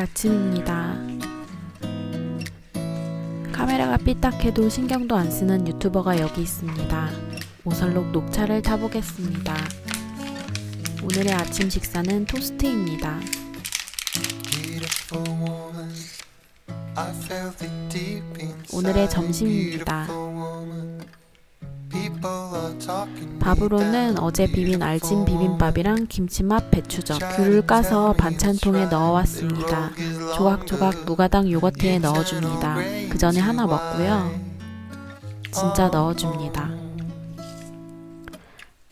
아침입니다. 카메라가 삐딱해도 신경도 안 쓰는 유튜버가 여기 있습니다. 오설록 녹차를 타보겠습니다. 오늘의 아침 식사는 토스트입니다. 오늘의 점심입니다. 밥으로는. 어제 비빈 알진 Beautiful 비빔밥이랑 김치맛 배추전, 귤을 까서 반찬통에 넣어왔습니다. 조각조각 무가당 요거트에 넣어줍니다. 그 전에 하나 먹고요. 진짜 넣어줍니다.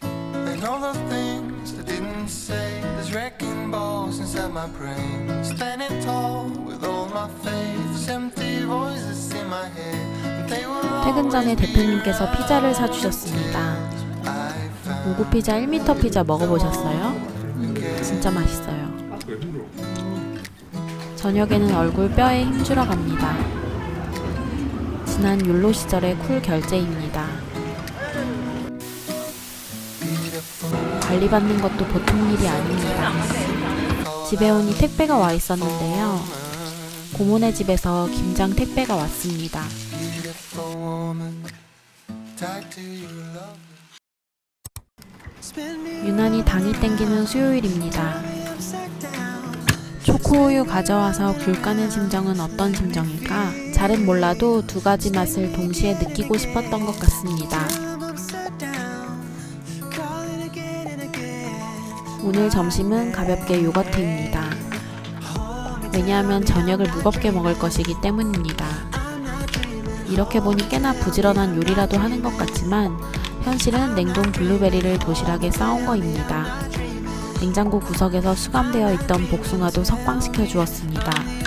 And all the things I didn't say, there's wrecking balls inside my brain. 퇴근 전에 대표님께서. 피자를 사주셨습니다. 오구 피자 1m 피자 먹어보셨어요? 진짜 맛있어요. 저녁에는 얼굴 뼈에 힘주러 갑니다. 지난 율로 시절의 쿨 결제입니다. 관리받는 것도 보통 일이 아닙니다. 집에 오니 택배가 와 있었는데요. 고모네 집에서 김장 택배가 왔습니다. Beautiful woman, tied to your love. 유난히 당이 땡기는 수요일입니다. 초코우유 가져와서 귤 까는 심정은 어떤 심정일까? 잘은 몰라도 두 가지 맛을 동시에 느끼고 싶었던 것 같습니다. 오늘 점심은 가볍게 요거트입니다. 왜냐하면 저녁을 무겁게 먹을 것이기 때문입니다. 이렇게 보니 꽤나 부지런한 요리라도 하는 것 같지만 현실은 냉동 블루베리를 도시락에 싸온 거입니다. 냉장고 구석에서 수감되어 있던 복숭아도 석방시켜 주었습니다.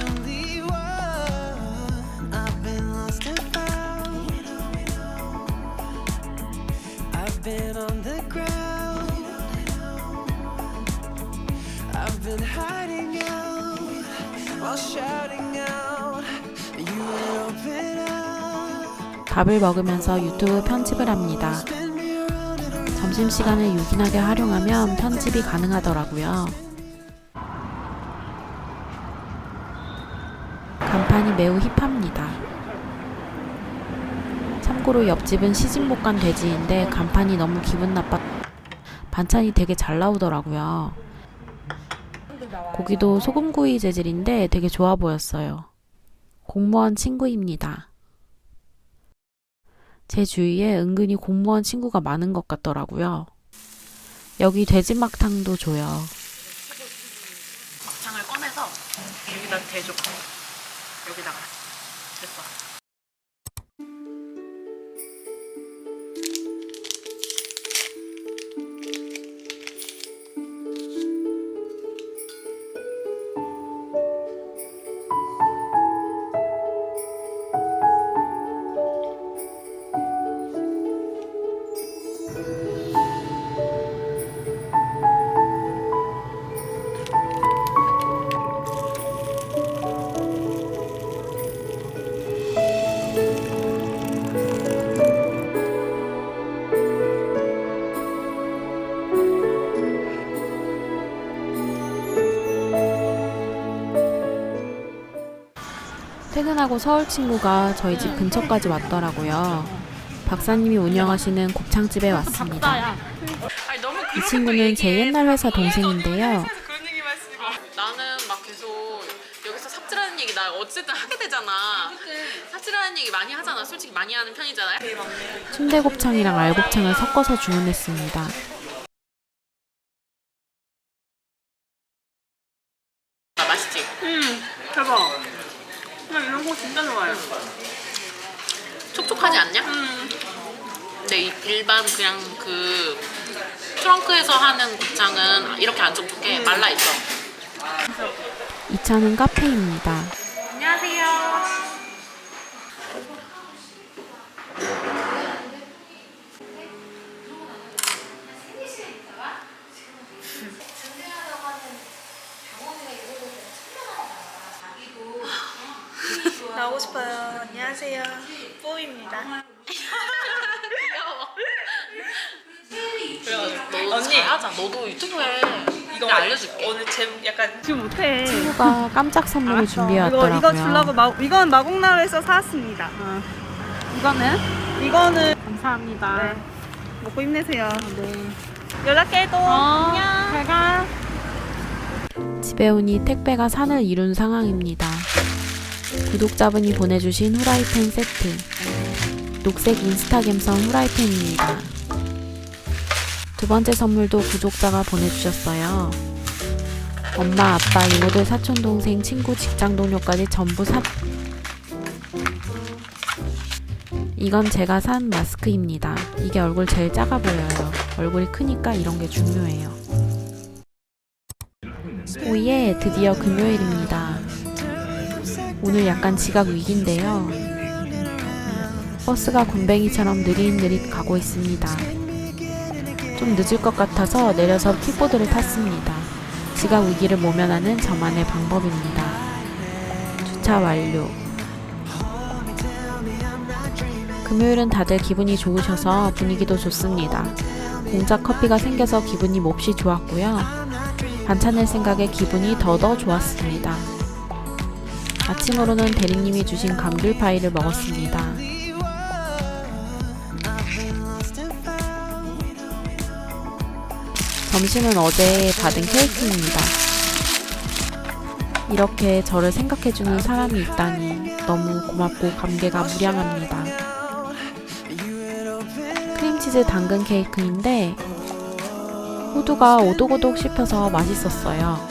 밥을 먹으면서 유튜브 편집을 합니다. 점심시간을 유긴하게 활용하면 편집이 가능하더라고요. 간판이 매우 힙합니다. 참고로 옆집은 시집 못 간 돼지인데 간판이 너무 기분 나빠 반찬이 되게 잘 나오더라고요. 고기도 소금구이 재질인데 되게 좋아 보였어요. 공무원 친구입니다. 제 주위에 은근히 공무원 친구가 많은 것 같더라고요. 여기 돼지막탕도 줘요. 막창을 꺼내서 여기다 대줘. 여기다가 됐어. 퇴근하고 서울 친구가 저희 집 근처까지 왔더라고요. 박사님이 운영하시는 곱창집에 왔습니다. 이 친구는 제 옛날 회사 동생인데요. 그런 얘기만 쓰고 나는 막 계속 여기서 삽질하는 얘기 나 어쨌든 하게 되잖아. 삽질하는 얘기 많이 하잖아. 솔직히 많이 하는 편이잖아요. 순대곱창이랑 알곱창을 섞어서 주문했습니다. 말라 있어. 이 차는 카페입니다. 안녕하세요. 나오고 싶어요. 안녕하세요. 뽀입니다. 귀여워. 그래, 너 언니. 잘하자. 너도 유튜브에 이거 내가 알려줄게. 오늘 제 약간 지금 못해. 친구가 깜짝 선물을 알았어. 준비해 이거 왔더라고요. 이거 주려고 마, 이건 마곡나루에서 사왔습니다. 어. 이거는 이거는 감사합니다. 네. 먹고 힘내세요. 네. 연락해 또. 어, 안녕. 잘 가. 집에 오니 택배가 산을 이룬 상황입니다. 구독자분이 보내주신 후라이팬 세트. 녹색 인스타 감성 후라이팬입니다. 두 번째 선물도 구독자가 보내주셨어요. 엄마, 아빠, 이모들, 사촌, 동생, 친구, 직장 동료까지 전부 삽. 이건 제가 산 마스크입니다. 이게 얼굴 제일 작아 보여요. 얼굴이 크니까 이런 게 중요해요. 오예, 드디어 금요일입니다. 오늘 약간 지각 위기인데요. 버스가 굼벵이처럼 느릿느릿 가고 있습니다. 좀 늦을 것 같아서 내려서 킥보드를 탔습니다. 지각 위기를 모면하는 저만의 방법입니다. 주차 완료. 금요일은 다들 기분이 좋으셔서 분위기도 좋습니다. 공작 커피가 생겨서 기분이 몹시 좋았고요. 반찬을 생각에 기분이 더더 좋았습니다. 아침으로는 대리님이 주신 감귤 파이를 먹었습니다. 점심은 어제 받은 케이크입니다. 이렇게 저를 생각해주는 사람이 있다니 너무 고맙고 감개가 무량합니다. 크림치즈 당근 케이크인데 호두가 오독오독 씹혀서 맛있었어요.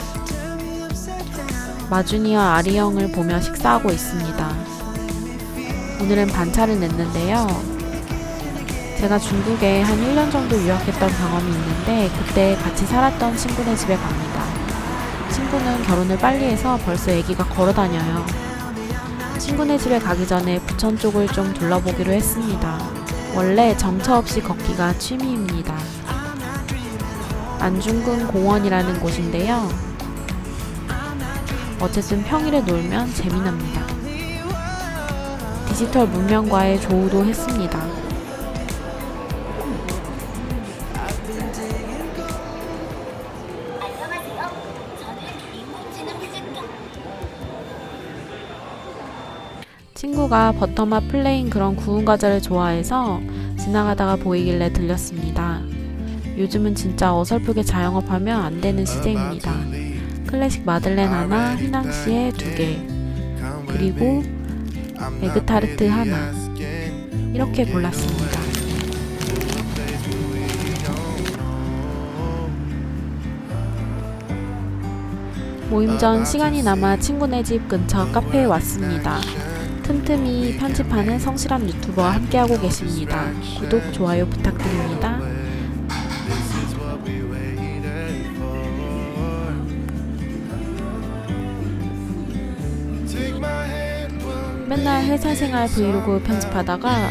마준이와 아리형을 보며 식사하고 있습니다. 오늘은 반차를 냈는데요. 제가 중국에 한 1년 정도 유학했던 경험이 있는데 그때 같이 살았던 친구네 집에 갑니다. 친구는 결혼을 빨리 해서 벌써 아기가 걸어 다녀요. 친구네 집에 가기 전에 부천 쪽을 좀 둘러보기로 했습니다. 원래 정처 없이 걷기가 취미입니다. 안중근 공원이라는 곳인데요. 어쨌든 평일에 놀면 재미납니다. 디지털 문명과의 조우도 했습니다. 친구가 버터맛 플레인 그런 구운 과자를 좋아해서 지나가다가 보이길래 들렸습니다. 요즘은 진짜 어설프게 자영업하면 안 되는 시대입니다. 클래식 마들렌 하나, 휘낭시에 두 개, 그리고 에그타르트 하나. 이렇게 골랐습니다. 모임 전 시간이 남아 친구네 집 근처 카페에 왔습니다. 틈틈이 편집하는 성실한 유튜버와 함께하고 계십니다. 구독, 좋아요 부탁드립니다. 맨날 회사 생활 브이로그 편집하다가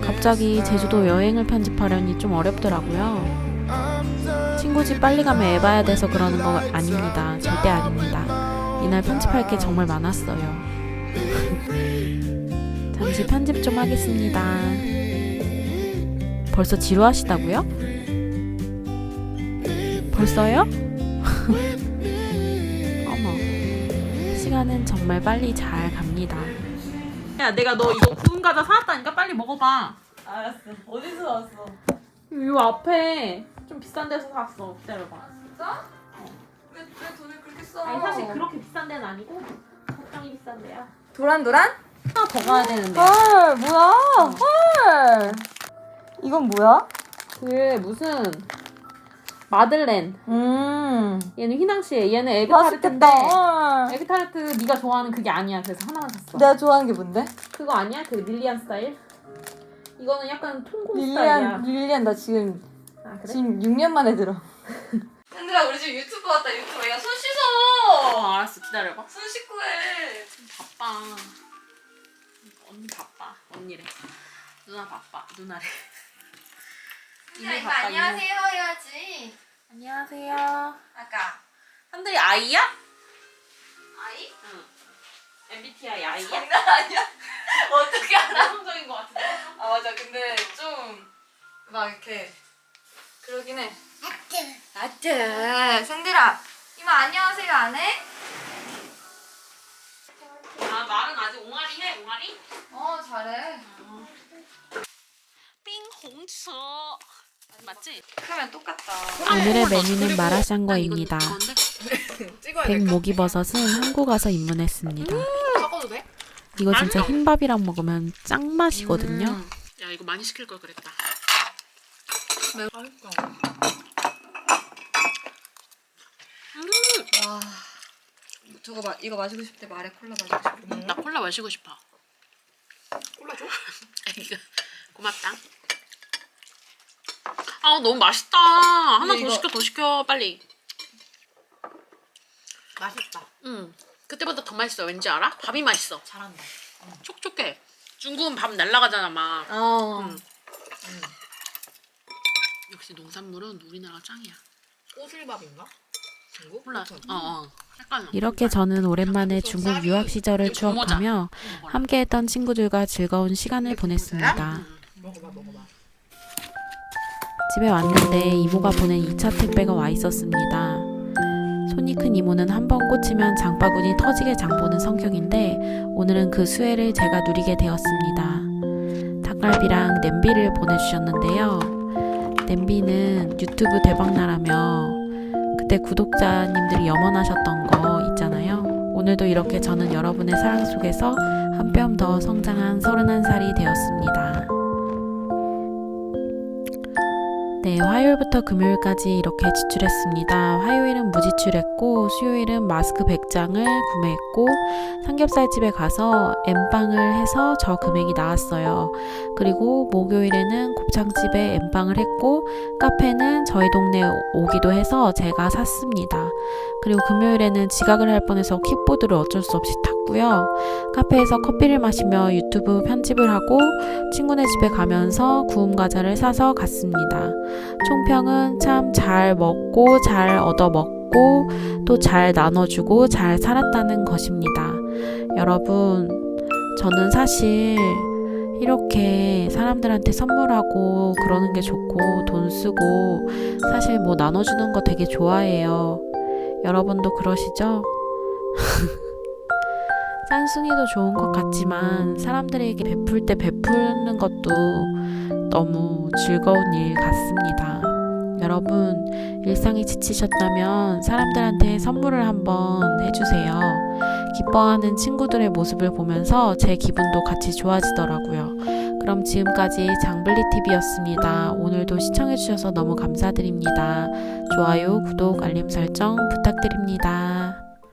갑자기 제주도 여행을 편집하려니 좀 어렵더라고요. 친구 집 빨리 가면 애봐야 돼서 그러는 거 아닙니다. 절대 아닙니다. 이날 편집할 게 정말 많았어요. 잠시 편집 좀 하겠습니다. 벌써 지루하시다고요? 벌써요? 어머, 시간은 정말 빨리 잘 갑니다. 야, 내가 너 이거 구운 과자 사왔다니까 빨리 먹어봐. 알았어. 어디서 왔어? 요 앞에 좀 비싼 데서 샀어. 기다려봐. 왜, 왜 돈을 그렇게 써? 아니 사실 그렇게 비싼 데는 아니고 적당히 비싼 데야. 도란도란? 하나 더 가야 되는데. 헐, 뭐야? 헐. 이건 뭐야? 그게 무슨 마들렌. 음. 얘는 휘낭시에 얘는 에그 타르트인데 맛있겠다. 헐. 에그 타르트 네가 좋아하는 그게 아니야. 그래서 하나만 샀어. 내가 좋아하는 게 뭔데? 그거 아니야? 그 릴리안 스타일? 이거는 약간 통공 스타일이야. 릴리안, 릴리안 나 지금 아 그래? 지금 6년 만에 들어. 얘들아 우리 지금 유튜브 왔다 유튜브 야손어 씻어 알았어 기다려봐. 손 씻고 해좀 바빠. 언니 바빠. 언니래. 누나 바빠. 누나래. 야 이거 바빠, 안녕하세요 해야지 안녕하세요. 아까 한들이 아이야? 아이? 응. MBTI 아이야? 장난 아니야? 어떻게 알아? 성적인 것 같은데. 아 맞아 근데 좀 막 이렇게 그러긴 해 나트. 승들아, 이모 안녕하세요 안 해? 아 말은 아직 옹알이 해 옹알이? 어 잘해. 삥홍츠 맞지? 크면 똑같다. 오늘의 어, 메뉴는 마라샹궈입니다. 아? 백목이버섯은 한국 와서 입문했습니다. 섞어도 돼? 이거 진짜 흰밥이랑 먹으면 짱 맛이거든요. 음. 야 이거 많이 시킬 걸 그랬다. 와. 저거 마, 이거 마시고 싶을 때 말해 콜라 마시고 싶어. 나 콜라 마시고 싶어. 콜라 줘? 이거 고맙다. 아 너무 맛있다. 하나 더 이거- 시켜 더 시켜 빨리. 맛있다. 응. 그때보다 더 맛있어. 왠지 알아? 밥이 맛있어. 잘한다. 촉촉해. 중국은 밥 날라가잖아 막. 어. 응. 역시 농산물은 우리나라가 짱이야. 꼬슬밥인가? 몰라. 어 어. 이렇게 저는 오랜만에 중국 유학 시절을 추억하며 함께했던 친구들과 즐거운 시간을 보냈습니다. 먹어봐. 집에 왔는데 이모가 보낸 2차 택배가 와 있었습니다. 손이 큰 이모는 한 번 꽂히면 장바구니 터지게 장보는 성격인데 오늘은 그 수혜를 제가 누리게 되었습니다. 닭갈비랑 냄비를 보내주셨는데요. 냄비는 유튜브 대박나라며 그때 구독자님들이 염원하셨던 거 있잖아요. 오늘도 이렇게 저는 여러분의 사랑 속에서 한 뼘 더 성장한 31살이 되었습니다. 네, 화요일부터 금요일까지 이렇게 지출했습니다. 화요일은 무지출했고, 수요일은 마스크 100장을 구매했고, 삼겹살집에 가서 엠빵을 해서 저 금액이 나왔어요. 그리고 목요일에는 곱창집에 엠빵을 했고, 카페는 저희 동네 오기도 해서 제가 샀습니다. 그리고 금요일에는 지각을 할 뻔해서 킥보드를 어쩔 수 없이 탔고요. 카페에서 커피를 마시며 유튜브 편집을 하고, 친구네 집에 가면서 구움 과자를 사서 갔습니다. 총평은 참 잘 먹고 잘 얻어 먹고 또 잘 나눠주고 잘 살았다는 것입니다. 여러분, 저는 사실 이렇게 사람들한테 선물하고 그러는 게 좋고 돈 쓰고 사실 뭐 나눠주는 거 되게 좋아해요. 여러분도 그러시죠? 짠순이도 좋은 것 같지만 사람들에게 베풀 때 베푸는 것도 너무 즐거운 일 같습니다. 여러분, 일상이 지치셨다면 사람들한테 선물을 한번 해주세요. 기뻐하는 친구들의 모습을 보면서 제 기분도 같이 좋아지더라고요. 그럼 지금까지 장블리TV였습니다. 오늘도 시청해주셔서 너무 감사드립니다. 좋아요, 구독, 알림 설정 부탁드립니다.